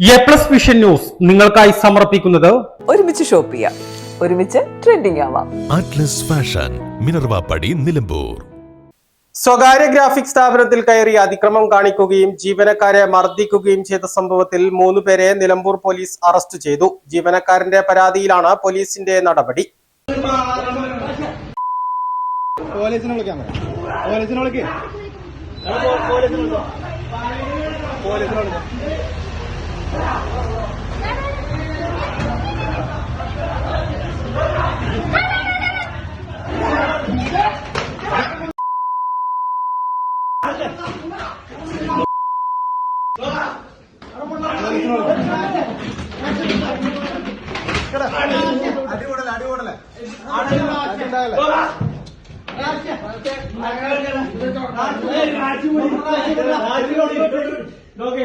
A plus vision news നിങ്ങൾക്കായി സമർപ്പിക്കുന്നത് ഒരുമിച്ച് ഷോപ്പ് ചെയ്യാം. ഒരുമിച്ച് ട്രെൻഡിംഗ് ആവാം. അറ്റ്ലസ് ഫാഷൻ മിനർവാപ്പടി നിലമ്പൂർ സ്വകാര്യ ഗ്രാഫിക് സ്ഥാപനത്തിൽ കയറി അതിക്രമം കാണിക്കുകയും ജീവനക്കാരെ മർദ്ദിക്കുകയും ചെയ്ത സംഭവത്തിൽ മൂന്ന് പേരെ നിലമ്പൂർ പോലീസ് അറസ്റ്റ് ചെയ്തു. ജീവനക്കാരന്റെ പരാതിയിലാണ് പോലീസിന്റെ നടപടി. പോലീസിനെ വിളിക്കാം പോലീസിനെ വിളിക്കേ പോലീസിനെ വിളിക്കാം അടികൂടല്ലേ അടിണ്ടാകല്ലേ ഓക്കെ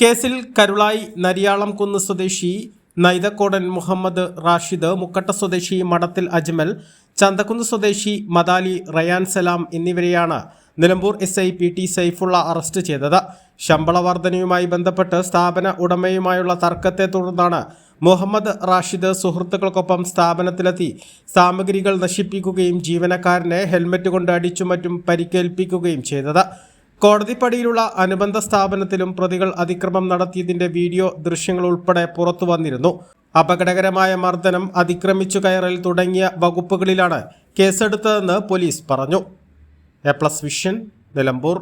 കേസിൽ കരുളായി നരിയാളം കുന്ന് സ്വദേശി നൈതക്കോടൻ മുഹമ്മദ് റാഷിദ് മുക്കട്ട സ്വദേശി മടത്തിൽ അജ്മൽ ചന്തക്കുന്ന് സ്വദേശി മദാലി റയാൻ സലാം എന്നിവരെയാണ് Nilambur S I P T Saifullah arrest ചെയ്തത്. ശമ്പള വർധനയുമായി ബന്ധപ്പെട്ട് സ്ഥാപന ഉടമയുമായുള്ള തർക്കത്തെ തുടർന്നാണ് മുഹമ്മദ് റാഷിദ് സുഹൃത്തുക്കൾക്കൊപ്പം സ്ഥാപനത്തിലെത്തി സാമഗ്രികൾ നശിപ്പിക്കുകയും ജീവനക്കാരനെ ഹെൽമെറ്റ് കൊണ്ട് അടിച്ചു മറ്റും പരിക്കേൽപ്പിക്കുകയും ചെയ്തത്. കോടതിപ്പടിയിലുള്ള അനുബന്ധ സ്ഥാപനത്തിലും പ്രതികൾ അതിക്രമം നടത്തിയതിന്റെ വീഡിയോ ദൃശ്യങ്ങൾ ഉൾപ്പെടെ പുറത്തു വന്നിരുന്നു അപകടകരമായ മർദ്ദനം അതിക്രമിച്ചു കയറൽ തുടങ്ങിയ വകുപ്പുകളിലാണ് കേസെടുത്തതെന്ന് പോലീസ് പറഞ്ഞു. A plus vision Nilambur.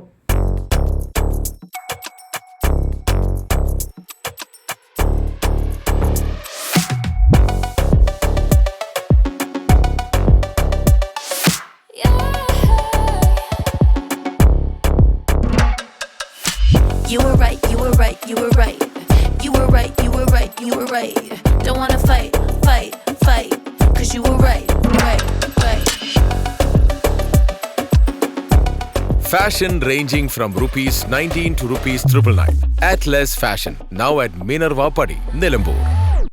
You were right, you were right, you were right. You were right, you were right, you were right. Don't wanna fight, fight, fight. Cause you were right, right, right. Fashion ranging from rupees 19 to rupees 999. Atlas Fashion, now at Minerva Padi, Nilambur.